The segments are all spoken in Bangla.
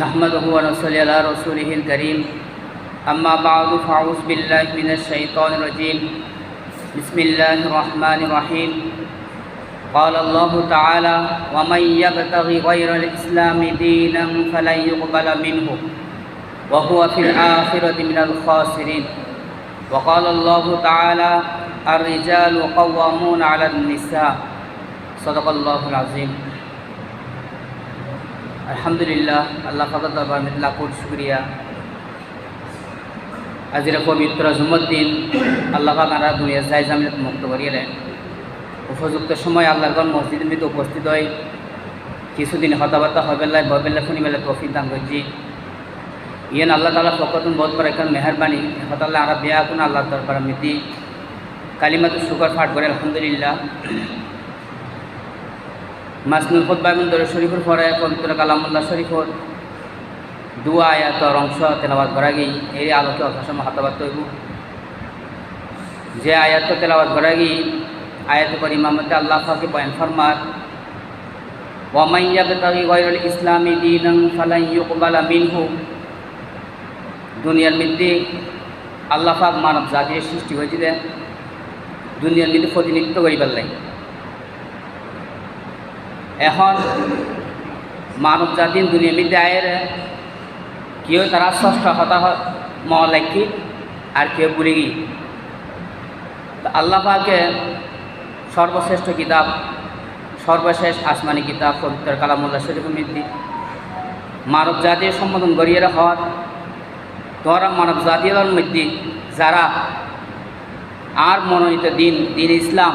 نحمده ونصلي على رسوله الكريم. أما بعد فأعوذ بالله من الشيطان الرجيم. بسم الله الرحمن الرحيم. قال الله تعالى ومن يبتغي غير الإسلام دينا فلن يقبل منه وهو في الآخرة من الخاسرين. وقال الله تعالى الرجال قوامون على النساء. صدق الله العظيم. আলহামদুলিল্লাহ, আল্লাহ में লাখোর শুক্রিয়া। আজির পবিত্র জুমুর দিন, আল্লাহ পাক আরা দুনিয়া যাই জামিনত মুক্ত করিয়ে উপযুক্ত সময় আল্লাহর গণ মসজিদের মধ্যে উপস্থিত হয় কিছুদিন হতাবার্তা হবেল্লায় ববেল্লা ফুনিবেলা তফিক দান করছি। ইয়েন আল্লাহ তালা ফকতুন বহুত বড় এখন মেহরবানি। হতাল্লাহ আরা বিয়া কোন আল্লাহ দরবার মিতি কালিমাতু শুকর ফাট করে, আলহামদুলিল্লাহ। মাসনুল খুদ্বাগুন দরে শরীফের পরে পবিত্র কালামুল্লাহ শরীফর দুয়া, আয়াতর অংশ তেলাবাদ করা গেই। এই আলোকে অথাসম হাতাবাদ তৈব। যে আয়াত তেলাবাদ করা গেই, আয়াত করি ইমামতে আল্লাহ ফাকে বয়ান ফরমার ওয়ামাই ইয়াবতাগি গায়রুল ইসলামি দীনান ফালান মিনহু। দুনিয়ার মধ্যে আল্লাহ পাক মানব জাতির সৃষ্টি হয়েছিল দুনিয়ার মধ্যে প্রতিনিধিত্ব করিবার লাগে এখন জাতির দুনিয়া মধ্যে আয়ের কেউ তারা ষষ্ঠ হতা মলাইকি আর কেউ ভুলে গি তো আল্লাহ পাকে সর্বশ্রেষ্ঠ কিতাব, সর্বশেষ আসমানি কিতাব, পবিত্র কালামুল্লাহ শরীফ মৃদ্ধি মানব জাতির সম্বোধন গড়িয়ে হওয়ার তোরা মানব জাতীয় মধ্যে যারা আর মনোনীত দিন দিন ইসলাম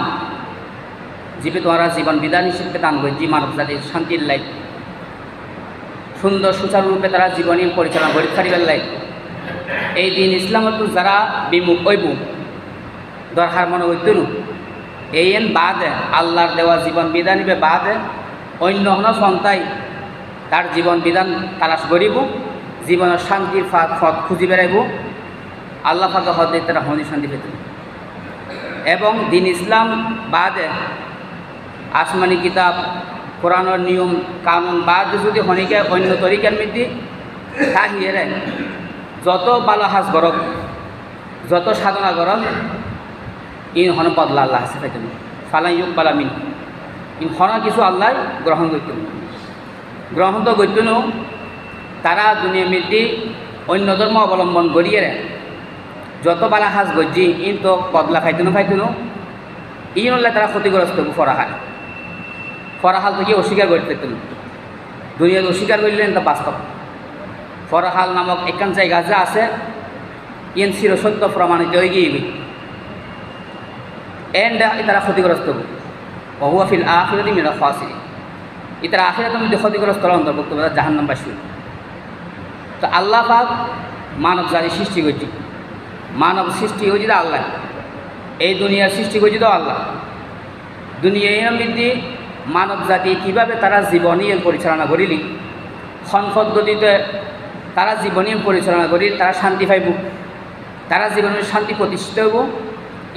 জীবে তোমরা জীবন বিধান হিসেবে দান করছি মানব জাতির শান্তির লাই। সুন্দর সুচারুরূপে তারা জীবনী পরিচালনা করে থাকবার লাই। এই দিন ইসলামত যারা বিমুখ ঐব দরকার মনে হইতনু এই এন বাদে, আল্লাহর দেওয়া জীবন বিধান হিসেবে বাদে, অন্য হন সন্তাই তার জীবন বিধান তালাশ করিব, জীবনের শান্তির ফাঁক ফত খুঁজি বেড়াইব। আল্লাহ ফাঁকা হতে তারা হনি শান্তি পেত এবং দিন ইসলাম বাদে আসমানি কিতাব, কোরআনের নিয়ম, কানুন বাদ যদি হনিকে অন্য তরিকার মধ্যে তাহিয়ে যত ভালো গরক, যত সাধনা গরক ইন হন বদলা আল্লাহ হাসে থাকেন ফালাই ইউক বালামিন ইন হন কিছু আল্লাহ গ্রহণ করত গ্রহণ তো করত তারা দুনিয়া মধ্যে অন্য ধর্ম অবলম্বন করিয়ে যত বালা হাজ গজ্জি ইন তো বদলা খাইতেনো খাইতেনো ইন হলে তারা ক্ষতিগ্রস্ত ফরাহাল ফরাহাল থেকে অস্বীকার করে পেতেন দুনিয়াত অস্বীকার করলেন তা বাস্তব। ফরাহাল নামক একান জায়গা যা আছে ইন চিরসত্য প্রমাণিত হয়ে গিয়ে এন্ড তারা ক্ষতিগ্রস্ত। বহুয়া ফিল মিরা ফাসিরি ইতারা আখিরাতের মধ্যে ক্ষতিগ্রস্ত অন্তর্ভুক্ত জাহান নাম্বাসী তো আল্লাহ পাক মানব জাতি সৃষ্টি করছি। মানব সৃষ্টি হয়েছে আল্লাহ। এই দুনিয়ার সৃষ্টি করছে তো আল্লাহ। দুনিয়ার মধ্যে মানব জাতি কীভাবে তারা জীবনী পরিচালনা করিলি? খন পদ্ধতিতে তারা জীবনী পরিচালনা করি তারা শান্তি পাইব। তারা জীবনের শান্তি প্রতিষ্ঠিত হব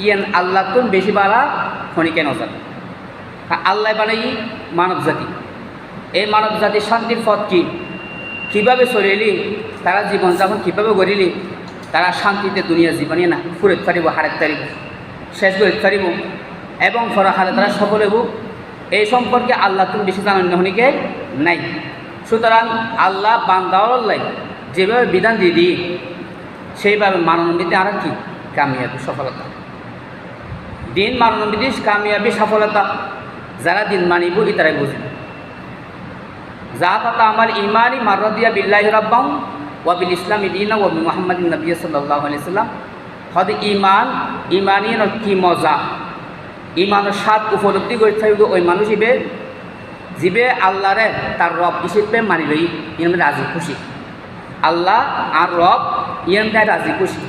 ইয়ান আল্লাহ তো বেশি বাড়া খনিকে নজান আল্লাহ বানাই মানব জাতি এই মানব জাতির শান্তির পথ কী? কীভাবে চলিলি? তারা জীবনযাপন কীভাবে করিলি? তারা শান্তিতে দুনিয়া জীবনে না, ফুরেত পারিব হারেত পারিব, শেষ করে পারিব এবং ফরাহালে তারা সফল হব এই সম্পর্কে আল্লাহ তুমি বেশি জানেন নহনিকে নাই। সুতরাং আল্লাহ বান্দাওয়াল্লাই যেভাবে বিধান দিয়ে দিই, সেইভাবে মানবীতে আর কি, কামিয়াবি সফলতা। দিন মানবীতি কামিয়াবি সফলতা, যারা দিন মানিব তারাই বুঝবে। যা পাতা আমার ইমানি মারদিয়া বিল্লাহ রাব্বাম ওয়াবিল ইসলাম ইদিনা ওয়াবি মোহাম্মদ নবী সাল্লাহ আলাইসাল্লাম হদ ইমান ইমানি কি মজা? ইমানের স্বাদ উপলব্ধি করে থাকিব, ওই মানুষ ইবে যিবে আল্লাহরে তার রব হিসেবে মানি লই ইন রাজি খুশি। আল্লাহ আর রব ইয়ান রাজি খুশি।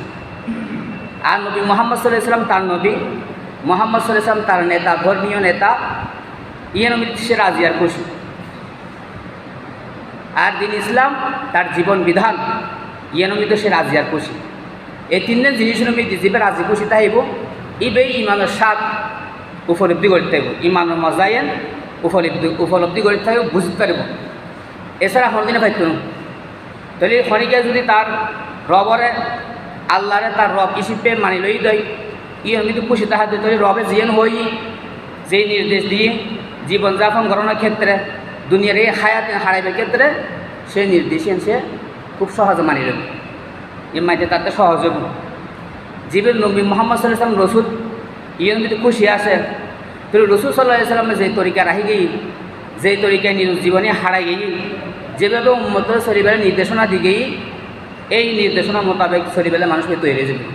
আর নবী মোহাম্মদ সাল্লাহ ইসলাম তার নবী, মোহাম্মদ সাল্লাহ ইসলাম তার নেতা ধর্মীয় নেতা ইয়ান সে রাজি আর খুশি। আর দিন ইসলাম তার জীবন বিধান ইয়ানমিত সে রাজি আর খুশি। এই তিনজন জিনিস নমিত জীবে রাজি খুশি তাইব ইবে ইমানের স্বাদ উপলব্ধি করতে হইব ইমানের মজায়েন উপলব্ধি উপলব্ধি করতে হইব বুঝতে পারব। এছাড়া হরদিনে পাইত তাহলে খনিকে যদি তার রবরে আল্লাহরে তার রব হিসেবে মানি লই দেয় ইয়ে কিন্তু খুশি তাহার তাহলে রবে জিয়েন হই, যেই নির্দেশ দিয়ে জীবনযাপন করানোর ক্ষেত্রে, দুনিয়ার এই হায়াত হারাইবার ক্ষেত্রে, সেই নির্দেশ সে খুব সহজে মানি লব এ মাইতে তাতে সহজ হব জীবের নবী মোহাম্মদ সাল্লাম রসুল ইয়ে যদি খুশি আছে তাহলে রসুল সাল্লাহ সাল্লামের যে তরিকা রাহি গেই যেই তরিকায় নিজ জীবনে হারাই গেই, যেভাবে উন্মত শরীরের নির্দেশনা দিকেই এই নির্দেশনা মোতাবেক শরীরের মানুষকে তৈরি যাবে।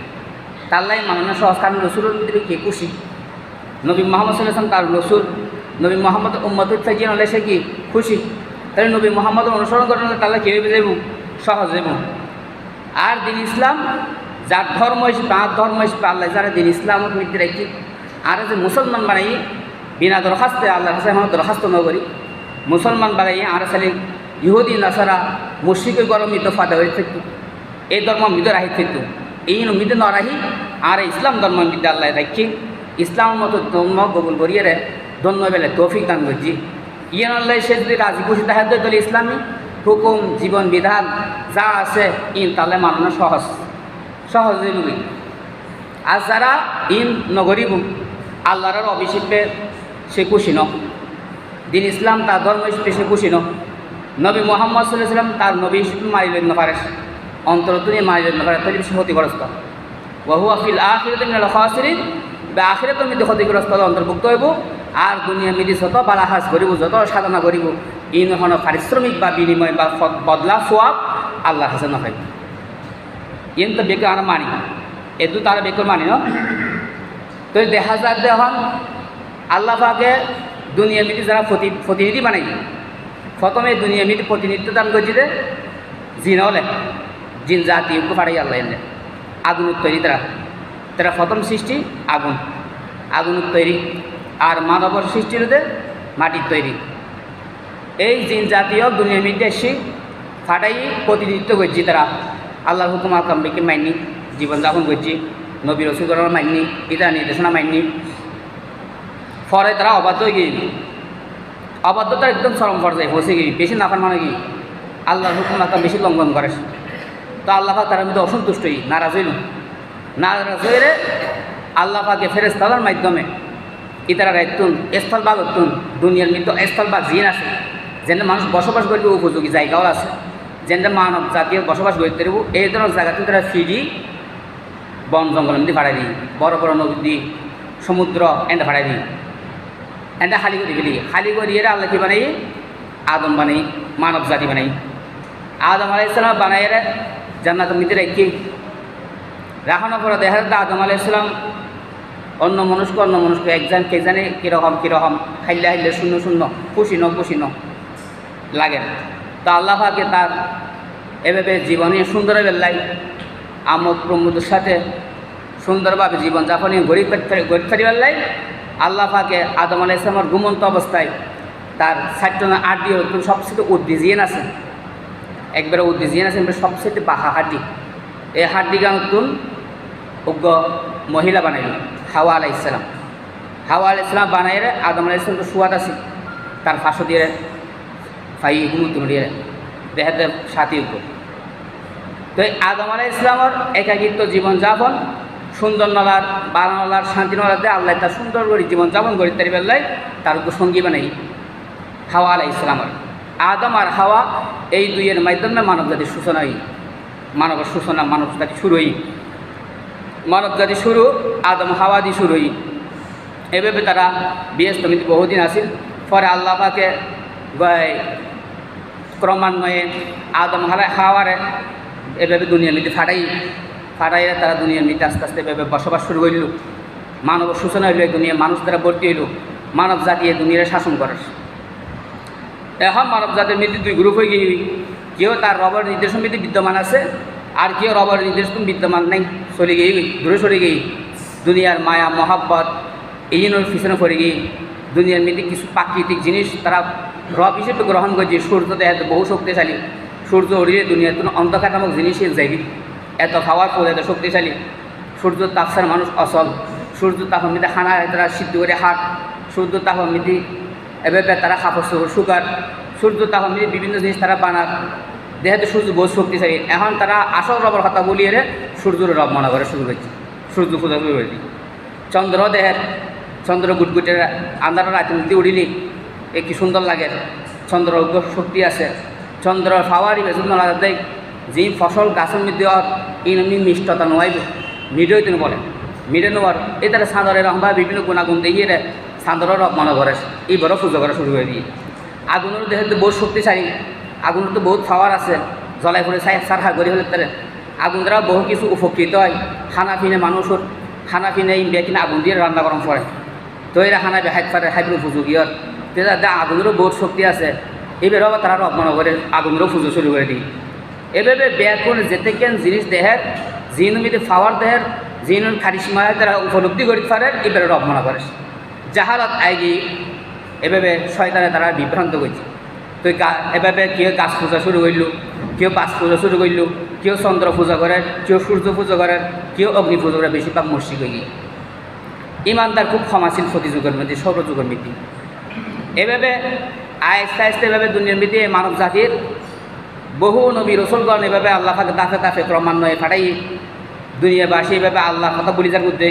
তাল্লাই মাননা সহজ কারণ রসুলের ভিতরে কে খুশি? নবী মোহাম্মদ সাল্লাম তার রসুল, নবী মোহাম্মদ উম্মত থাকিয়ে হলে সে কি খুশি? তাহলে নবী মোহাম্মদ অনুসরণ করেন তাহলে কে হইবে যাব সহজ যাব আর দিন ইসলাম, যার ধর্ম হিসেবে তাঁর ধর্ম হিসেবে আল্লাহ যারা দিন ইসলামের মধ্যে রাখি আর যে মুসলমান বানাই, বিনা দরখাস্তে আল্লাহ হাসান দরখাস্ত ন করি। মুসলমান বানাই, আর সালে ইহুদি, নাসারা মুর্শিকে গরম মৃত ফাদা হয়ে থাকতো। এই ধর্ম মৃত রাহি থাকতো। এই মৃত ন রাহি আর ইসলাম ধর্ম মৃত আল্লাহ রাখি। ইসলাম মতো ধর্ম কবুল করিয়ে ধন্য বেলে তৌফিক দান করছি। ইয়ান আল্লাহ সে যদি রাজি খুশি তাহার তাহলে ইসলামী হুকুম, জীবন, বিধান যা আছে, ইন তাহলে মানানো সহজ। সহজ আর যারা ইন নগরিব আল্লাহর অভিষেকে সে খুশি ন দিন ইসলাম তার ধর্ম হিসেবে সে খুশি ন নবী মোহাম্মদ সাল্লাম তার নবী হিসেবে মারিলেন না পারে অন্তর তুমি মারিলেন না পারে তাহলে সে ক্ষতিগ্রস্ত। বহু আফিল আখিরত মিনাল খাসিরিন। বা আখিরত মধ্যে ক্ষতিগ্রস্ত অন্তর্ভুক্ত হইব। আর দুনিয়া মিদি যত বালাহাজ করিব যত সাধনা করিব ইন হন পারিশ্রমিক বা বিনিময় বা বদলা, সোয়াব আল্লাহ হাসে নয়। ইন তো মানি। এদু তারা বেকার মানি ন তো দেখা যায় দেখুন আল্লাহ পাকে যারা প্রতিনিধি বানাই। প্রথমে দুনিয়া মিতি প্রতিনিধিত্ব দান করছি যে জিন হলে। জিন জাতি ফাটাই আল্লাহ এনে। আগুন তৈরি তারা তারা প্রথম সৃষ্টি, আগুন। আগুন তৈরি আর মানবর সৃষ্টি হতে মাটির তৈরি। এই জিন জাতীয় দুনিয়া মিতে এসে ফাটাই প্রতিনিধিত্ব করছি তারা। আল্লাহর হুকুম আকামবিকে মাইনি জীবনযাপন করছি। নবী রসুলগণের মাইনি ইতা নির্দেশনা মাইনি। পরে তারা অবাধ্য হয়ে গিয়ে অবাধ্যতা একদম চরম পর্যায়ে পৌঁছে গিয়ে বেশি নাফার মানে কি? আল্লাহর হুকুম আকাম বেশি লঙ্ঘন করে তো আল্লাহ তার মধ্যে অসন্তুষ্ট হই নারাজ হইল নারাজ হয়ে আল্লাহ পাকে ফেরেস্তালার মাধ্যমে ইতারা রাইতুন স্থল বাগ হতুন দুনিয়ার মৃত স্থল বাগ জিন আছে। যেন মানুষ বসবাস করবে উপযোগী জায়গাও আছে। যেন মানব জাতীয় বসবাস করতে পারব এই ধরনের জায়গাতে তারা ফিরি বন জঙ্গলের মধ্যে ভাড়াই দিই। বড় বড় নদী সমুদ্র এনে ভাড়াই দিই। এটা খালি করে ফেলি খালি করে এরা আল্লাহ কি বানাই? আদম বানাই, মানব জাতি বানাই। আদম আলাইসালাম বানাই জান্নাত মধ্যে রেখে রাখানোর পরে দেখা যাচ্ছে আদম আলাইসালাম অন্য মনুষ্ক অন্য মনুষ্ক একজন কে জানে কীরকম কীরকম, খাইলে হাইলে শূন্য শূন্য, খুশি ন খুশি ন, লাগে তো আল্লাহ পাকে তার এভাবে জীবনে সুন্দর বেল্লাই আমোদ প্রমোদের সাথে সুন্দরভাবে জীবনযাপনে গরিব গরিব থাকি বেল্লাই আল্লাহ পাকে আদম আলাহ ইসলামের ঘুমন্ত অবস্থায় তার ষাটজনের আট দিয়ে সবচেয়ে উদ্দিজিয়ান আছে। একবারে উদ্দিজিয়ান আছে সবচেয়ে বাহা হাড্ডি। এই হাড্ডি গান নতুন অজ্ঞ মহিলা বানাইল, হাওয়া আলাই ইসলাম হাওয়া আলাই ইসলাম বানাইলে আদম আলাই ইসলাম তো সুয়াদ আছে। তার ফাঁসো দিয়ে ফাই হুমুতুন দিয়ে দেখাতে সাথী তো আদম আলাই ইসলামর একাকিত্ব জীবনযাপন সুন্দর নলার বারানলার শান্তি নলাতে আল্লাহ তার সুন্দর করে জীবনযাপন করি তারি বেলায় তার সঙ্গী বানাই হাওয়া আলাই ইসলামর আদম আর হাওয়া এই দুইয়ের মাধ্যমে মানব জাতির সূচনা হই মানবের সূচনা মানব জাতি শুরু হই মানব জাতি শুরু, আদম হাওয়া দিয়ে শুরু হই এভাবে তারা বিয়েস্তমিত বহুদিন আসিল পরে আল্লাহ পাকে ক্রমান্বয়ে আদম হাওয়ারে এভাবে দুনিয়ার মধ্যে ফাটাই, ফাটাইয়া তারা দুনিয়ার মধ্যে আস্তে আস্তে এভাবে বসবাস শুরু করিল। মানব সূচনা হইল এই দুনিয়া মানুষ দ্বারা ভর্তি হইল। মানব জাতি এই দুনিয়ার শাসন করে। এখন মানব জাতির মধ্যে দুই গ্রুপ হয়ে গিয়ে কেউ তার রবার নির্দেশন মধ্যে বিদ্যমান আছে, আর কেউ রবার নির্দেশন বিদ্যমান নাই। চলে গিয়ে দূরে সরে গিয়ে দুনিয়ার মায়া, মহাব্বত, এই জন্য পিছনে পড়ে গিয়ে দুনিয়ার মধ্যে কিছু প্রাকৃতিক জিনিস তারা রব হিসেবে গ্রহণ করছে। সূর্য দেখা বহু শক্তিশালী। সূর্য উড়িয়ে দুনিয়ার কোনো অন্ধকার নামক জিনিসের যাইবি এত খাওয়ার পর এত শক্তিশালী। সূর্য তাপসার মানুষ অসল সূর্য মধ্যে খানা তারা সিদ্ধ করে হাট। সূর্য মধ্যে এভাবে তারা চোপড় শুকার। সূর্য মধ্যে বিভিন্ন জিনিস তারা বানার। দেহে তো সূর্য বহু শক্তিশালী, এখন তারা আসল রবের কথা বলিয়ে রে সূর্যের রব মনে করে শুরু হয়েছে সূর্য পূজা শুরু হয়েছে চন্দ্র দেহের, চন্দ্র গুটগুটে আন্ধার রাতে উড়িলি, এ কি সুন্দর লাগে। চন্দ্র শক্তি আছে। চন্দ্র সুন্দর লাগে দেখ যে ফসল গাছের মধ্যে ইনমি মিষ্টতা নোয়াইব। মিডিও তিনি বলে মিডে নোয়ার এই তারা সাঁদরের রহবা বিভিন্ন গুণাগুণ দেখিয়ে সাঁদরের মনে করে। এই বড় পুজো করা শুরু করে দিয়ে। আগুনের দেহে তো বহুত শক্তিশালী আগুনের তো বহুত পাওয়ার আছে। জ্বলাই করে সাই সার হা গড়ি হলে তারা। আগুন দ্বারা বহু কিছু উপকৃত হয়। খানা পিনে মানুষের খানা পিনে ইন্ডিয়া কিনে আগুন দিয়ে রান্না গরম করে তো এরা খানা বে হাইট পারে উপযোগী আর তেরা আগুনেরও বহুত শক্তি আছে। এবারও তারা রব মনে করে আগুনেরও পুজো শুরু করে দিই এভাবে ব্যাগ করে যেতে কেন জিনিস দেহের জিনুমিতে ফাওয়ার দেহের জিনুর খারিসমায় তারা উপলব্ধি করি পারে এবারে রব মনে করে জাহালত আইগি এভাবে শয়তানে তারা বিভ্রান্ত করছে তো এভাবে কেউ গাছ পূজা শুরু করল কেউ পাঁচ পূজা শুরু করল কেউ চন্দ্র পূজা করে কেউ সূর্য পূজা করে কেউ অগ্নি পূজা করে বেশিরভাগ মসজিদ হয়ে গিয়ে ইমানদার খুব ক্ষমাশীল প্রতিযুগের মধ্যে সর্বযুগের মধ্যে এভাবে আস্তে আস্তে এভাবে দুনিয়ার মধ্যে মানব জাতির বহু নবী রসুলগণ এভাবে আল্লাহ পাকে দাফে দাফে ক্রমান্বয়ে ফাটাই দুনিয়াবাসী এভাবে আল্লাহ কথা বলি যার মধ্যে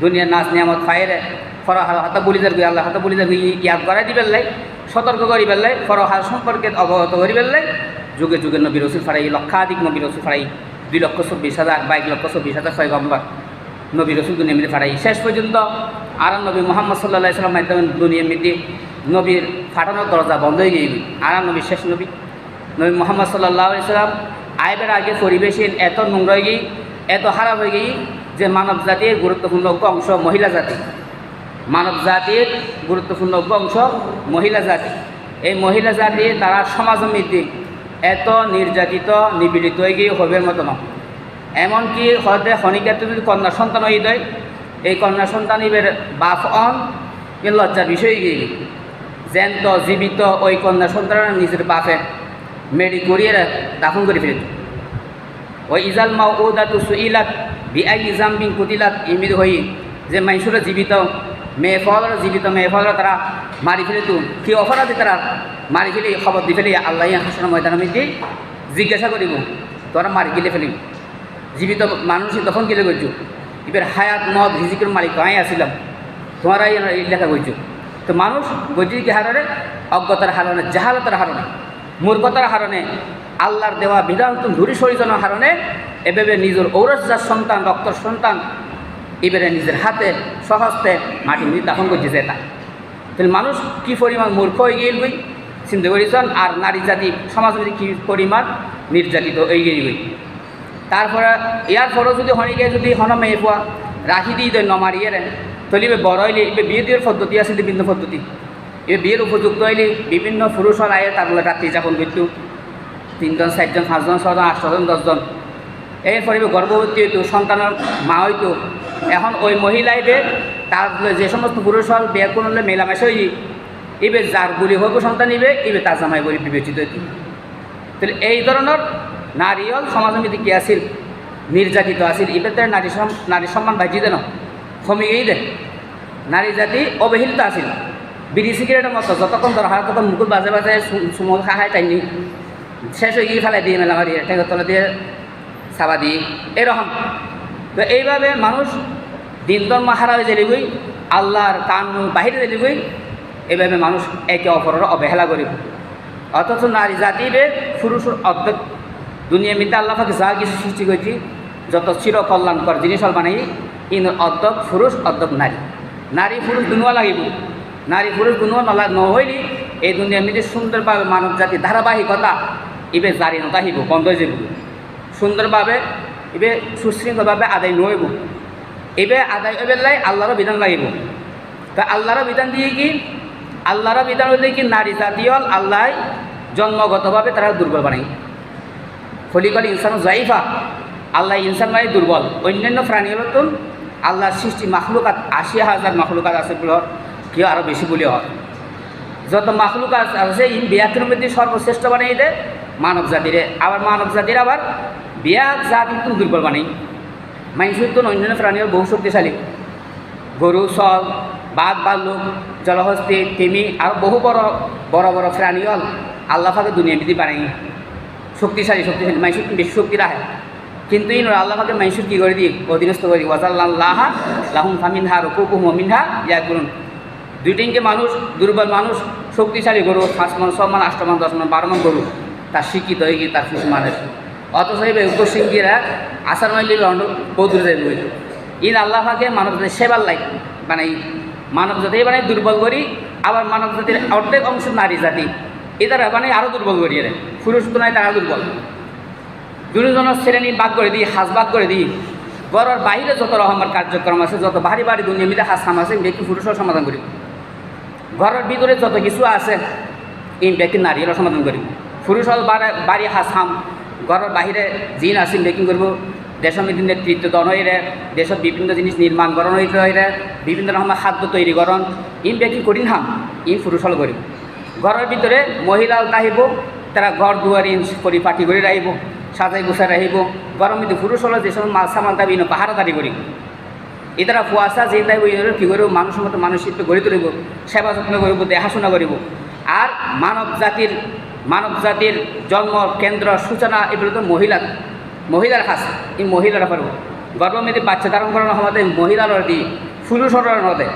দুনিয়ার নাচ নিয়ামত ফায়েরে ফরহাল হাতা বলি যার আল্লাহ হাতা বলি যার ইয়াদ করাই দিবেন লাই, সতর্ক করি বেললাই ফরহাল সম্পর্কে অবগত করি বেললাই যুগে যুগে নবী রসুল ফাড়াই লক্ষাধিক নবী রসুল ফাড়াই দুই লক্ষ চব্বিশ হাজার বাইশ লক্ষ চব্বিশ হাজার ছয় গম্বর নবী রসুল দুনিয়া মিলে ফাড়াই শেষ পর্যন্ত আর নবী মোহাম্মদ সাল্লাহ সাল্লাম মাধ্যমে দুনিয়া মিলে নবীর ফাটানোর দরজা বন্ধ হয়ে গিয়ে আর নবী শেষ নবী। নবী মোহাম্মদ সাল্লাহ সাল্লাম আইবের আগে পরিবেশের এত নোংরা হয়ে গিয়ে এত খারাপ হয়ে গিয়ে যে মানব জাতির গুরুত্বপূর্ণ অংশ মহিলা জাতি। মানব জাতির গুরুত্বপূর্ণ অংশ মহিলা জাতি। এই মহিলা জাতি তারা সমাজ মধ্যে এত নির্যাতিত, নিপীড়িত হয়ে গিয়ে হবের মতো নয় এমনকি হতে খনিকাতে কন্যা সন্তান হয়ে দেয় এই কন্যা সন্তান এবার বাপ অন লজ্জার বিষয় গিয়ে জ্যান্ত, জীবিত ওই কন্যা সন্তান নিজের বাপে মেডি করিয়ে দাফন করে ফেলত ওই ইজাল মা ও দাতু সুইলাত বিআই ইজাম বিন কুতিলাত ইমিদ হই যে মাইসুরা জীবিত মেয়ে ফলরা জীবিত মেয়ে ফলরা তারা মারি ফেলিত। কি অপরাধী তারা মারি ফেলি, খবর দি ফেলি, আল্লাহ হাসনের ময়দানের মধ্যে জিজ্ঞাসা করিব, তোরা মারি গেলে ফেলিব? জীবিত মানুষই তখন গেলে করছ এবার হায়াত মদ রিজিকের মালিক আমি আসিলাম? তোমরা এই লেখা করছ তো মানুষ বৈদ্যুতিক কি হারণে অজ্ঞতার হারণে জাহালতার হারণে মূর্খতার হারণে আল্লাহর দেওয়া বিধান ধুরি সরিজনের হারণে এভাবে নিজের ঔরসজার সন্তান, রক্তর সন্তান, এবারে নিজের হাতে সহস্তে মাটি নিয়ে দাফন করছে যেটা। তাহলে মানুষ কি পরিমাণ মূর্খ হয়ে গিয়ে গই চিন্তা করেছেন আর নারী জাতি সমাজ কী পরিমাণ নির্যাতিত হয়ে গিয়ে গই তারপরে, ইয়ার পরেও যদি হনিকে যদি হন মেয়ে পোৱা রাখি দিয়ে নমারিয়ে রে তাহলে এবার বড় হইলে এবার বিয়ে দিয়ার পদ্ধতি আছে বিভিন্ন পদ্ধতি। এবার বিয়ের উপযুক্ত হইলে বিভিন্ন পুরুষের আয়ে তার বলে রাত্রি যাপন করতো। তিনজন, চারজন, পাঁচজন ছজন আটজন দশজন। এরপরে গর্ভবতী হইতো, সন্তানের মা হইতো। এখন ওই মহিলাইবে তার যে সমস্ত পুরুষ হল, বিয়ে করলে মেলামেশা হই এবার যার গুলি হইব সন্তান নিবে এবার তার জামাই বলে বিবেচিত হইতো। তাহলে এই ধরনের নারীও সমাজের মধ্যে কি আছিল? নির্যাতিত আছিল। এবার তার নারী নারী সম্মান বাজি দেন দে নারী জাতি অবহেলিত আছিল। বিড়ি সিগারেটের মতো যতক্ষণ দরকার তখন মুকুট বাজে বাজে সুমল খাহায় টাইনি শেষ হয়ে গিয়ে ফেলাই দিয়ে মেলা মারি ঠেঙ্গর তলে দিয়ে চাবা দিয়ে এরকম তো এইভাবে মানুষ দিন ধর্ম হারা হয়ে যালিগই আল্লাহর কান বাহিরে যালিগই এইভাবে মানুষ একে অপরের অবহেলা করিব অথচ নারী জাতিরে পুরুষের অর্ধেক দুনিয়া মিতে আল্লাহ পাকে যা কিছু সৃষ্টি করেছি যত চির কল্যাণকর জিনিস বানাই ইন অর্ধক পুরুষ অর্ধক নারী নারী পুরুষ দুনুয়া লাগিব। নারী পুরুষ দুনুয়া নলা নহইলি এই দুনিয়া মিতে সুন্দরভাবে মানব জাতি ধারাবাহিকতা ইবে জারি নতাহিব বন্ধ হয়ে যাব সুন্দরভাবে ইবে সুশৃঙ্খলভাবে আদায় নহইব এবে আদায় এবেলাই আল্লাহর বিধান লাগিব। তা আল্লাহর বিধান দিয়ে কি? আল্লাহর বিধান হলে কি নারী জাতীয় আল্লাহ জন্মগতভাবে তারা দুর্বল বানাই। খলিকল ইনসান জাইফা। আল্লাহ ইনসান মানে দুর্বল। অন্যান্য প্রাণী হল তো আল্লাহর সৃষ্টি মাখলুকাত, আশি হাজার মাখলুকাত আছে বলে, কেউ আরও বেশি বলে হয় যত মাখলুকাত আছে, ইন বিয়াকের মধ্যে সর্বশ্রেষ্ঠ বানাই দেয় মানব জাতিরে। আবার মানব জাতির আবার বিয়া জাতি তো দুর্বল বানাই মানুষের তো অন্যান্য প্রাণীর বহু শক্তিশালী। গরু সল বাঘ, বাল্লুক, জলহস্তি, তিমি, আর বহু বড় বড় বড় প্রাণী হল আল্লাহ ফাঁকে দুনিয়া বিধি বানাই। শক্তিশালী শক্তিশালী। মাইশুর বেশি শক্তি রাখে। কিন্তু ইন আল্লাহ পাকে মাইশুর কী করে দিই অধীনস্থ করে দিই ওয়াজাল্লাহ লাহুম ফামিনহা রকুকুম মিনহা ইয়া করুন দুইটিনকে মানুষ, দুর্বল মানুষ, শক্তিশালী গরু, পাঁচ মান, ছ মান আষ্ট মান, দশ মান, বারো মান গরু, তার শিক্ষিত হয়ে গিয়ে তার কিছু মানুষ অথচ এই উপসিংহীরা আসার মাইলি লন্ড বদুরে যাইব ইন আল্লাহ পাকে মানব জাতির সেবার লাই মানে মানব জাতি মানে দুর্বল করি আবার মানব জাতির অর্ধেক অংশ নারী জাতি। এটারা মানে আরও দুর্বল করি এরা। পুরুষ তো নাই, তারা দুর্বল। দুজনের শ্রেণি বাদ করে দিই হাজ বাদ করে দিই। ঘরের বাইরে যত রকমের কার্যক্রম আছে, যত বাড়ি বাড়ি দুনিয়া মিলে হাস হাম আছে ব্যক্তি পুরুষও সমাধান করি। ঘরের ভিতরে যত কিছু আছে এই ব্যক্তি নারীরা সমাধান করিব পুরুষ হল বাড়ি হাস হাম, ঘরের বাহিরে জিন আছে বেকিং করব। দেশমিতি নেতৃত্ব দন হইরে দেশত বিভিন্ন জিনিস নির্মাণ করণ হইতে বিভিন্ন রকমের খাদ্য তৈরি করণ ইন ব্যক্তি কঠিন হাম ইন পুরুষ হল করিব ঘরের ভিতরে মহিলা আহিব তারা ঘর দুয়ার ইন পরিপাটি করে রাখিব সাজাই গুছাই রাখিব গরম কিন্তু পুরুষ হলে যে সময় মাল সামান দাবি পাহারাদারি করি এতারা ফুয়াশা যে তাই কী করব মানুষের মতো মানসিক গড়ে তুলিব। সেবা যত্ন করিব দেখাশোনা করিব আর মানব জাতির মানব জাতির জন্ম কেন্দ্র সূচনা এগুলো তো মহিলা মহিলার কাজ এই মহিলারা পারব গর্ভমেধি বাচ্চা ধারণ করানোর সময় মহিলার দি পুরুষের নদে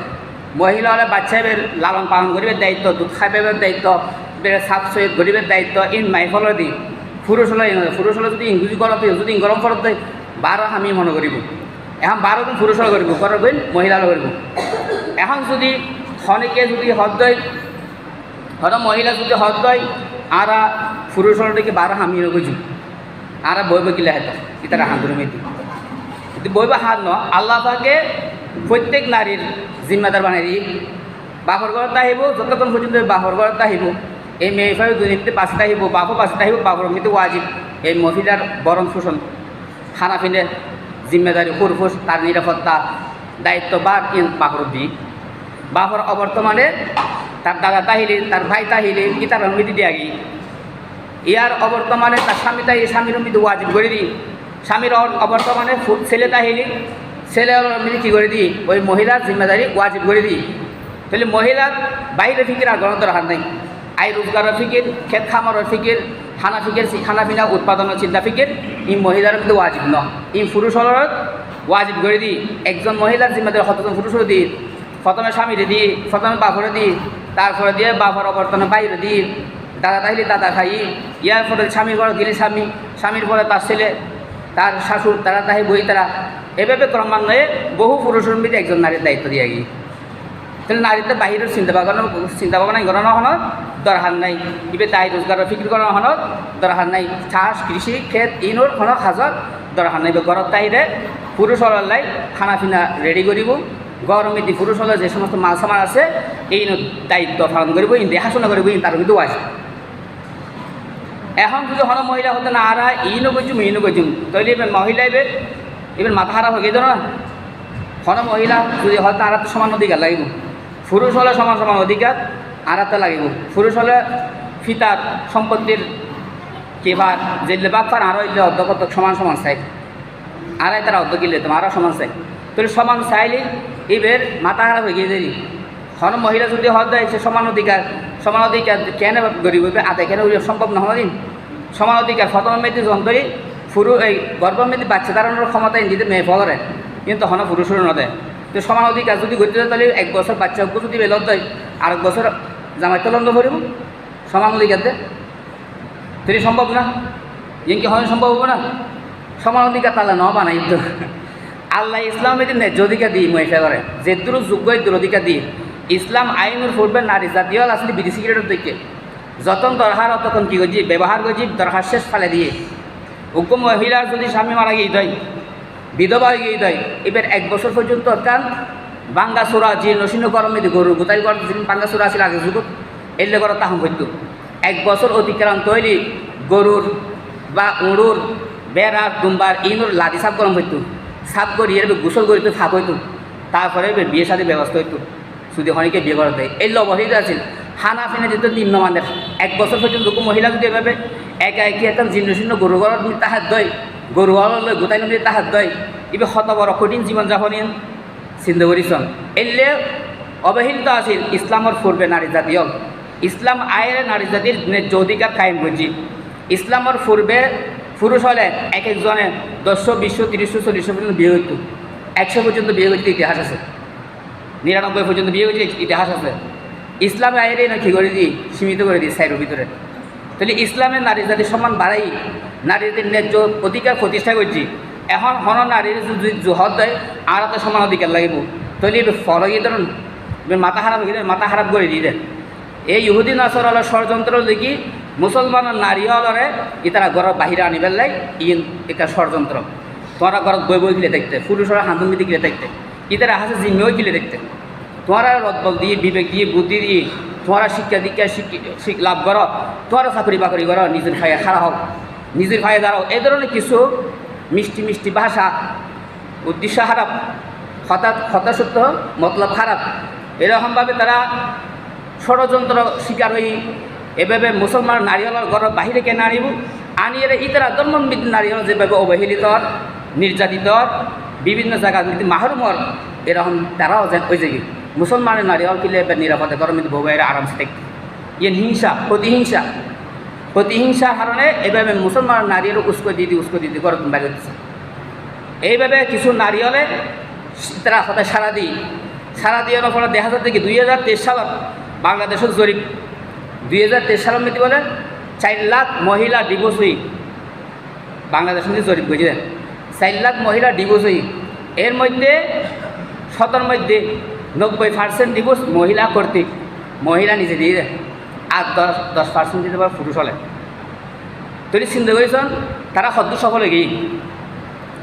মহিলা হলে বাচ্চাদের লালন পালন করিবার দায়িত্ব, দুধ খাইবার দায়িত্ব সাফ সহিত গরিবের দায়িত্ব ইন মাইফলের দি পুরুষ হলে যদি ইংরেজি করতে যদি গরম করতে বারো আমি মনে করিব এখন বারো দিন পুরুষ হলে করিব করার দিন মহিলা করিব এখন যদি খনিকে যদি হদ দেয় হয়তো মহিলা যদি হদ দেয় আর পুরুষ হলে দেখি বারো আমি বুঝি আর বইব কিলে হেত ইতারা হাঁদুর মেয়েটি কিন্তু বইব হাত ন, আল্লাহ পাকে প্রত্যেক নারীর জিম্মাদার বানাই বাপর ঘরত আহিব যতক্ষণ পর্যন্ত বাপর ঘরত আহিব। এই মেয়ে হিসাবে দুনিয়াতে পাশে আহিব, বাপও পাশে আহিব, বাপর মৃত্যু ওয়াজিব। এই মহিলার বরণ শোষণ। খানা ফিনে জিম্মেদারি ফুরফুস তার নিরাপত্তা, দায়িত্ব বা বাপর দি বাপর অবর্তমানে তার দাদা তাহিলে, তার ভাই তাহিলে কি তার অনুমতি দিয়া গিয়ে ইয়ার অবর্তমানে তার স্বামী তাই স্বামীর অনুমতি ওয়াজিব করে দিই। স্বামীর অবর্তমানে ছেলে তাহিলি, ছেলে অনুমতি কী করে দিই? ওই মহিলার জিম্মেদারি ওয়াজিব করে দিই। তাহলে মহিলার বাইরে ফিকির আর গণত রাখার নাই। আই রোজগারের ফিকির ক্ষেত খামারের ফিকির খানা ফিকির খানা পিনা উৎপাদনের চিন্তা ফিকির, ই মহিলার কিন্তু ওয়াজিব ন। ই পুরুষ হল ওয়াজিব করে দিই একজন মহিলার জিম্মেদারি সচেতন পুরুষও দিই প্রথমে স্বামীরে দিই প্রথমে বাপরে দিই তারপরে দিয়ে বাপর অবর্তনে বাইরে দিই দাদা তাইলে দাদা খাই, ইয়ার পরে স্বামীর ঘরে গেলে স্বামী, স্বামীর পরে তার ছেলে, তার শাশুড়, তারা তাই বই তারা। এভাবে ক্রমান্বয়ে বহু পুরুষের মধ্যে একজন নারীর দায়িত্ব দিয়ে গিয়ে। তাহলে নারীতে বাহিরের চিন্তা ভাবনা চিন্তা ভাবনা করানো হনত দরকার নাই। ইবে তাই রোজগারের ফিক্রি করানো হনত দরকার নাই। চাষ কৃষি ক্ষেত ইনোর কোনো হাজত দরকার নাই। ঘরত তাইরে পুরুষ হলাই খানা পিনা রেডি করিব গরমে দি পুরুষ হলে যে সমস্ত মাল সামান আছে এই দায়িত্ব পালন করিব ইন দেখাশোনা করিব ইন তার কিন্তু আছে। এখন যদি হন মহিলা হতে না আরা ইনো গজুম ইনো গজুম তাহলে এবার মহিলা এবার এবার মাথা খারাপ হয়ে গেল না হন মহিলা যদি হয় তারা তো সমান অধিকার লাগিব। পুরুষ হলে সমান সমান অধিকার আরাতে লাগিব। পুরুষ হলে ফিতার সম্পত্তির কেবার যে বাপার আরও এলে অর্ধকত সমান সমান চাই। আড়াই তারা অর্ধ কিনলে তোমার আরও সমান চাই। তাহলে সমান চাইলে এবার মাথা খারাপ হয়ে গিয়ে হন মহিলা যদি হদ দেয়, সে সমান অধিকার সমান অধিকার কেন গরিব হইবে? আদায় কেন সম্ভব নহয় দিন। সমান অধিকার, প্রথম মেয়েদের যন্ত্রই পুরু এই গর্ভমেধি বাচ্চা দাঁড়ানোর ক্ষমতা ইন্দিতে মেয়ে ফলরে কিন্তু হন পুরুষের নদে তো সমান অধিকার যদি গতি তাহলে এক বছর বাচ্চা যদি বেলত দেয় আর এক বছর জামাই তলন্দ ভরিব সমান অধিকার দে। তিনি সম্ভব না। ইনকি হয় সম্ভব হব না। সমান অধিকার তাহলে ন বানাই তো আল্লাহ ইসলাম এদিন ন্যায্য অধিকার দিই, মহিষা করে। যে দূর যোগ্য দূর অধিকার দিই। ইসলাম আইনের ফুটবে নারী জাতীয় আসলে বিদেশি সিগারেটের দিকে যতন দরকার তখন কী করছি ব্যবহার করছি দরকার শেষ ফেলে দিয়ে। উগ্র মহিলার যদি স্বামী মারা গিয়ে দেয় বিধবা হয়ে গিয়ে এবার এক বছর পর্যন্ত কান বাঙ্গা চোরা যে নসীন গরমে গরু গোতাই গরম যিনি বাঙ্গা চোরা আছিল আগে যুগত এলে করে তাহম করতো এক বছর অতিক্রান্ত হইলে গরুর বা উড়ুর, বেড়ার, দুম্বার ইনুর লাদি সাপ গরম হইতো। সাপ করি এর গোসল করিত ফাঁক হইতো। তারপরে বিয়ে সাথে ব্যবস্থা হইতো। শুধু অনেকে বিয়ে করা দেয়। এই লবহিত আছিল হানা ফিনে যেত নিম্নমানের। এক বছর পর্যন্ত মহিলা যদি এভাবে একা একি একটা জীর্ণ শীর্ণ গরু ঘরত তাহাত দয় গরু গোটাই নদী তাহাত দয় এবার শত বড় কঠিন জীবন যাপন চিন্তা করিছন এলে অবহেলিত আছিল ইসলামর পূর্বে নারী জাতীয় ইসলাম আয়ের নারী জাতির ন্যায্য অধিকার কায়েম করছি ইসলামের পূর্বে পুরুষ হলে এক একজনে দশশো বিশশো তিরিশশো চল্লিশশো পর্যন্ত বিয়ে হইতো একশো পর্যন্ত বিয়ে হইতে ইতিহাস আছে। নিরানব্বই পর্যন্ত বিয়ে হইতে ইতিহাস আছে। ইসলামে আইরে না কি করে দিই সীমিত করে দিই সাইডের ভিতরে তাহলে ইসলামের নারী জাতির সম্মান বাড়াই, নারীদের ন্যায্য অধিকার প্রতিষ্ঠা করছি। এখন হন নারীর যদি জোহর দেয়, আর এত সমান অধিকার লাগিব। তাহলে ফরগি ধরুন মাথা খারাপ হয়ে মাথা খারাপ করে দিয়ে দেয় এই ইহুদিন আসর ষড়যন্ত্র দেখি মুসলমানের নারী হলরে ইতারা ঘরের বাহিরে আনি পেলাই ইন একটা ষড়যন্ত্র। তোমরা ঘরত বই বই গিলে দেখতে, পুরুষরা মিদি গিলে দেখতে, ইতারা হাসে জিম্মেও গিলে দেখতে। তোমরা রদবল দিয়ে, বিবেক দিয়ে, বুদ্ধি দিয়ে তোমরা শিক্ষা দীক্ষা লাভ করো তোমরা চাকরি বাকরি করো, নিজের ভাইয়ে খাড়া হোক নিজের ভাইয়ে দাঁড়াও। এই ধরনের কিছু মিষ্টি মিষ্টি ভাষা, উদ্দেশ্য খারাপ হঠাৎ হতাশত্ব, মতলব খারাপ এরকমভাবে তারা ষড়যন্ত্র শিকার হই, এভাবে মুসলমান নারীহলের ঘর বাহিরে কেন আনিব? আনিয়ে ইতারা ধর্মবিদ নারীহল যেভাবে অবহেলিত, নির্যাতিত, বিভিন্ন জায়গা মাহরুমর এরকম তারাও ওই জায়গায় মুসলমানের নারীহল কিলে এবার নিরাপদে গরম কিন্তু বউয়ের আরামসে থাকতে ইয়ে হিংসা, প্রতিহিংসা। প্রতিহিংসার কারণে এভাবে মুসলমান নারীর উস্কো দিদি উস্কো দিদি গরম দিচ্ছে এইভাবে কিছু নারী হলে তারা হতে সারা দিই সারা দিয়ে ফলে দেখা যাচ্ছে কি দুই হাজার তেইশ সালত বাংলাদেশের জরিপ দুই হাজার তেইশ সালের মধ্যে বলে চার লাখ মহিলা ডিভোর্স হই বাংলাদেশ মধ্যে জরিপ করেছিলেন চার লাখ মহিলা ডিভোর্স হই এর মধ্যে, শতর মধ্যে নব্বই পার্সেন্ট ডিভোর্স মহিলা কর্তৃক। মহিলা নিজে দিয়ে দেয়। আর দশ দশ পার্সেন্ট দিতে পারে পুরুষ হলে তৈরি চিন্তা করেছেন তারা সদ্য সফল গিয়ে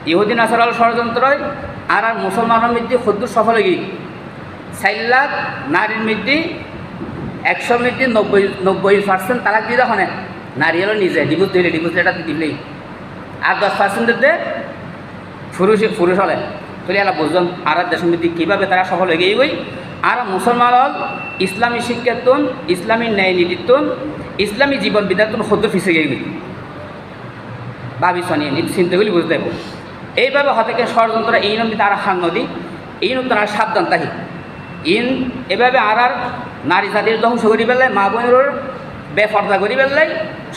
ইহুদিন আসার ষড়যন্ত্রই আর আর মুসলমানের মধ্যে সদ্য সফল গিয়ে চার লাখ নারীর মধ্যে একশো মধ্যে নব্বই নব্বই পার্সেন্ট তালাক দিয়ে দেখো নারী হলো নিজে ডিভোর্স দিলে ডিভোর্স লেটার দিলেই আর দশ পার্সেন্টের পুরুষ পুরুষ হলে তাহলে এরা বুঝলাম আর দেশের মধ্যে কীভাবে তারা সফল হয়ে গিয়ে আর মুসলমান হল, ইসলামী শিক্ষাতন ইসলামী ন্যায় নীতিত্বন, ইসলামী জীবন বিদ্যাতন সদ্য ফিসে গিয়ে ভাবি শনিয়ে চিন্তাগুলি বুঝতে দেবো এইভাবে হতেকে ষড়যন্ত্র, এই নদী তারা হান নদী, এই নদী তারা সাবধান তাহি। ইন, এভাবে আর আর নারী জাতির ধ্বংস করি পেলাই মা বোনের বেফর্দা করি পেলাই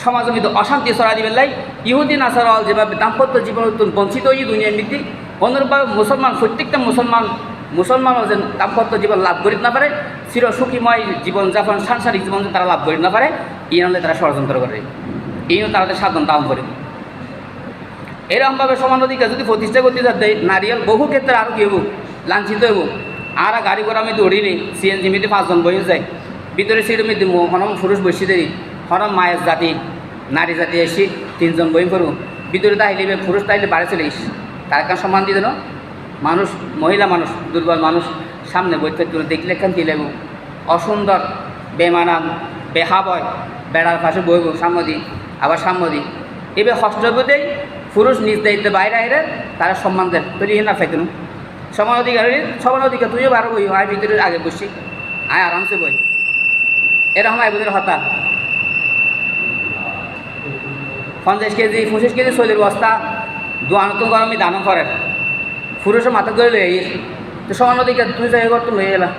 সমাজমিত অশান্তি ছড়া দি পেলাই ইহুদিন আসার যেভাবে দাম্পত্য জীবন বঞ্চিত হই দুনিয়ার নীতি অনুরূপভাবে মুসলমান, প্রত্যেকটা মুসলমান মুসলমান যে দাম্পত্য জীবন লাভ করি না পারে চির সুখীময় জীবনযাপন, সাংসারিক জীবন তারা লাভ করি না পারে, এই হলে তারা ষড়যন্ত্র করে। এই তারা সাধন দাম করে। এরকমভাবে সমান অধিকার যদি প্রতিষ্ঠা করতে যাতে নারিয়াল বহু ক্ষেত্রে আরও কী হব লাঞ্ছিত হব আর গাড়ি ঘোড়া আমি দৌড়িনি সিএনজি মেয়েতে পাঁচজন বসে যায় ভিতরে সিটের মধ্যে হনম পুরুষ বসে দেরি হনম মায়ের জাতি, নারী জাতি এসে তিনজন বই করব ভিতরে তাইলে পুরুষ তাইলে বাড়ি চলে তার কারণ সম্মান দিয়ে দেন মানুষ, মহিলা মানুষ, দুর্বল মানুষ, সামনে বই থাকতে দেখলে কেন লাগবো? অসুন্দর, বেমানান, বেহাবয়, বেড়ার পাশে বইব সাম্যদি আবার সাম্যদি এবার হস্তব্যতেই পুরুষ নিজ দায়িত্বে বাইরে আইরে তারা সম্মান দেন তুই না ফেকেন সমান অধিকার সমান অধিকার, তুইও বারো বই, আয় ভিতরে আগে বসছি। আয় আরামসে বই। এরকম বুঝলে হতা। পঞ্চাশ কেজি, পঁচিশ কেজি শৈলের বস্তা দোয়ানো গরমে দানো করে পুরুষের মাথা ধরে লয়ে গিয়েছে তো সমান অধিকার তুই যাই কর তো লয়ে এলা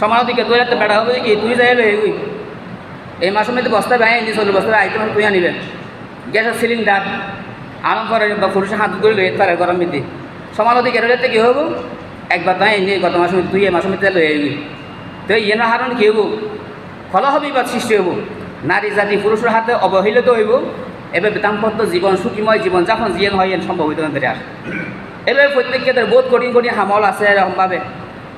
সমান অধিকার তুই একটা বেড়া হবে কি? তুই যাই লয়ে গই। এই মাসের মধ্যে বস্তা ব্যয় আনি চলে বস্তা আইটেম তুই আনিবে। গ্যাসের সিলিন্ডার, আরাম করে বা পুরুষের হাত করে লয়ে পারে গরম মধ্যে। সমান অধিকার হলে কী হব? একবার তাই এনে গত মধ্যে, তুই এই মাসের মধ্যে লয়ে আইবি তো ইয়ে না হারণ কী হব? ফল হবে বা সৃষ্টি হব। নারী জাতি পুরুষের হাতে অবহেলিত হইব। এবার দাম্পত্য জীবন, সুখীময় জীবন যখন জিয়েন হয় এন সম্ভব হইতে পারে আর এবার প্রত্যেককে তার বোধ কঠিন কঠিন হামল আছে এরকমভাবে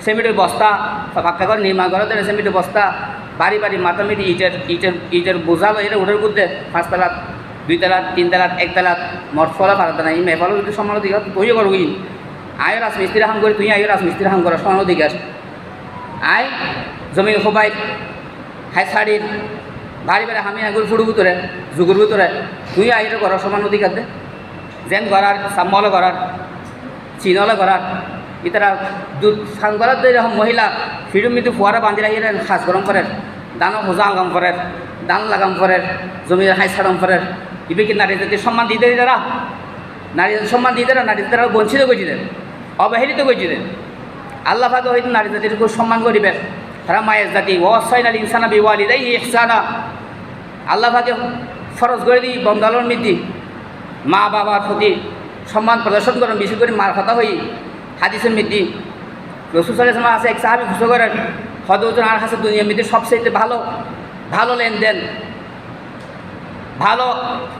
সেমিটের বস্তা পাক্কা করে নির্মাণ করে দেয় সেমিটের বস্তা বাড়ি বাড়ি মাথা মিটি ইটের ইটের ইটের বোঝা এটা উঠের মধ্যে পাঁচতলা দুই তালাত তিন তালাত এক তালাত মঠ ফলা ফারাতে নাই মেফালো যদি সমান অধিকার তুইও করব কি আয় রাজমিস্ত্রি হাম করে তুই আয় রাজমিস্ত্রি হাম করা সমান অধিকার আয় জমি সবাই হাই শাড়ির ভারী বাড়ি আমি আগুর ফুড়ু ভিতরে যুগুর ভিতরে তুই আইরে ঘর সমান অধিকার দে। যেন গড়ার সাম্মলে গড়ার চিনলে গড়ার ইতারা দুধ সাং গড়ার দিয়ে এরকম মহিলা ফিরুম মিতু ফুয়ারা বান্ধি রাখি সাজ গরম করে দানও হোজা আঙ্গাম করে দান লাগাম করে জমির হাই ছাড়ম করে ইবে কি নারী জাতির সম্মান দিতে তারা নারী জাতির সম্মান দিতে নারী তারা বঞ্চিত করেছিলেন অবহেলিত করেছিলেন আল্লাহ ভাগে হয়তো নারী জাতির সম্মান করিবেন তারা মায়ের জাতি ওয়াসাইন আল ইনসানা বিওয়ালিদাই ইহসানা আল্লাহ ভাগে ফরজ করে দিই, বন্দালন মিতি মা বাবার প্রতি সম্মান প্রদর্শন করেন, বিশেষ করে মার কথা হই, হাদিসের মিতি রসুল সাল্লাহ আছে, এক সাহাবি খুশো করেন হদৌজন আর কাছে দুনিয়া মিতি সবচেয়ে ভালো ভালো লেনদেন, ভালো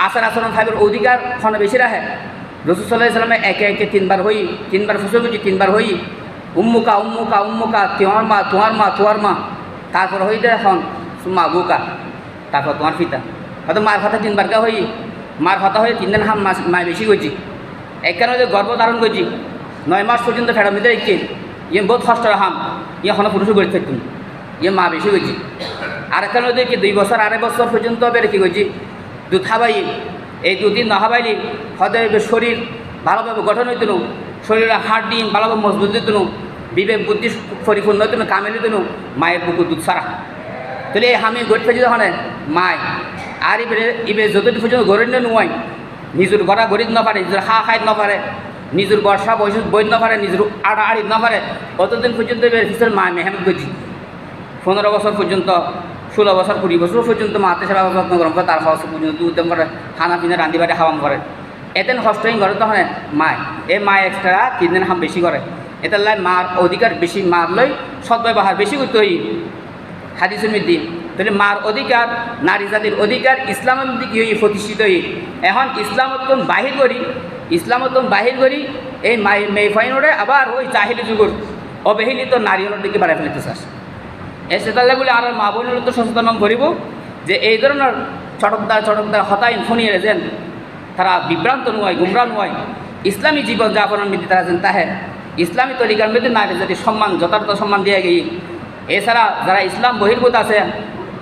আচার আচরণ থাকার অধিকার ক্ষণ বেশি রাখে। রসুল সাল্লাহ সাল্লামে একে একে তিনবার হই, তিনবার ফুসল করছি তিনবার হই, উম্মুকা উম্মুকা উম্মুকা তোমার মা তোমার মা তোমার মা। তারপর হই দে এখন মা বুকা তারপর তোমার পিতা। হয়তো মার কথা তিনবার কা হই? মার কথা হয়ে তিন দিন হাম মাস মা বেশি করছি একখানে যে গর্ভ ধারণ করছি নয় মাস পর্যন্ত ফেরা মিতে রেখে ইয়ে বহুত কষ্ট হাম। ইয়ে এখন পুরুষ করে থাকতুন ইয়ে মা বেশি করছি আর এখানে দেখি দুই বছর আড়াই বছর পর্যন্ত কি করছি দুধ খাবাই এই দুদিন না খাবাইলি হয়তো শরীর ভালোভাবে গঠন হইতনু শরীরে হাড় ডিম ভালোভাবে মজবুত দিতনু বিবেক বুদ্ধি পরিপূর্ণ হইতনু কামেলি দিতনু মায়ের বুকুর দুধ সারা। তাহলে এই হামি গড় ফেজি তখন মায় আর ইবে ইবে যতটুকু পর্যন্ত গরিব নুয়াই নিজের গড়া গরিব না পারে নিজের হা খাই না পারে নিজের বর্ষা বয়স বই না পারে নিজের আড়া আড়ি না পারে অতদিন পর্যন্ত এবার মা মেহনত করছি পনেরো বছর পর্যন্ত ষোলো বছর কুড়ি বছর পর্যন্ত মাতে সেবা যত্ন গরম করে তার খরচ পর্যন্ত দুধ করে খানা পিনা রান্ধি বাড়ি খাওয়াম করে এতেন হস্টইং করে তখন মায় এ মায় এক্সট্রা তিন দিন হাম বেশি করে এটার লাই মার অধিকার বেশি মার লই সৎ ব্যবহার বেশি করতে হই হাদিসের মধ্যে তাহলে মার অধিকার, নারী জাতির অধিকার, ইসলামের মধ্যে কি হই প্রতিষ্ঠিত এখন ইসলামতন বাহির করি? ইসলামতন বাহির করি? এই মেফাইনরে আবার ওই জাহিলি যুগর অবহেলিত নারীর দিকে বাড়াই ফেলিতে চাষ এই সেটাগুলি আর মা বোনের তো সচেতন করিব যে এই ধরনের চটকদার চটকদার হতাইন ফোনিয়ে যেন তারা বিভ্রান্ত নয় গুমরা নয়। ইসলামী জীবন যাপনের মধ্যে তারা যেন তাহে ইসলামী তরিকার মধ্যে নারী জাতি সম্মান যথার্থ সম্মান দিয়ে গিয়ে এছাড়া যারা ইসলাম বহির্ভূত আছে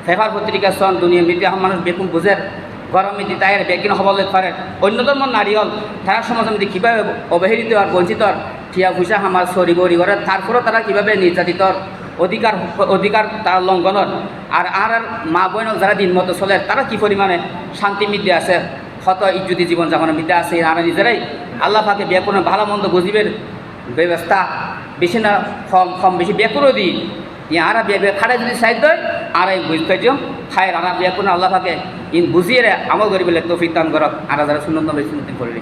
ফেফার পত্রিকা সন দুনিয়া মিডিয়া মানুষ বেকুম বুঝের গরম মিদি তাইয়ের বেকিন হবল পারে অন্য ধর্ম নারী হল তারা সমাজের মধ্যে কীভাবে অবহেলিত আর বঞ্চিত ঠিয়া ভুষা হামার সরি বরি করে তারপরেও তারা কীভাবে নির্যাতিত অধিকার অধিকার তার লঙ্ঘনের আর আর মা বোন যারা দিন মতো চলে তারা কি পরিমাণে শান্তি মিদ্যে আছে শত ইজ্জতি জীবন যাপনের মিদ্যে আছে আর নিজেরাই আল্লাহ পাকে বিয়ে ভালো মন্দ বুঝিবের ব্যবস্থা বেশি না কম কম বেশি বিয়ে দিই ইয়ারা বিয়ে বিয়ে যদি সাইড দেয় আর বুঝতে যো খায়ের আরা বিয়ে কোনো আল্লাহ থাকে ইন বুঝিয়ে আমল করিবে তৌফিক দান করক। আর যারা সুন্দর বেশি করে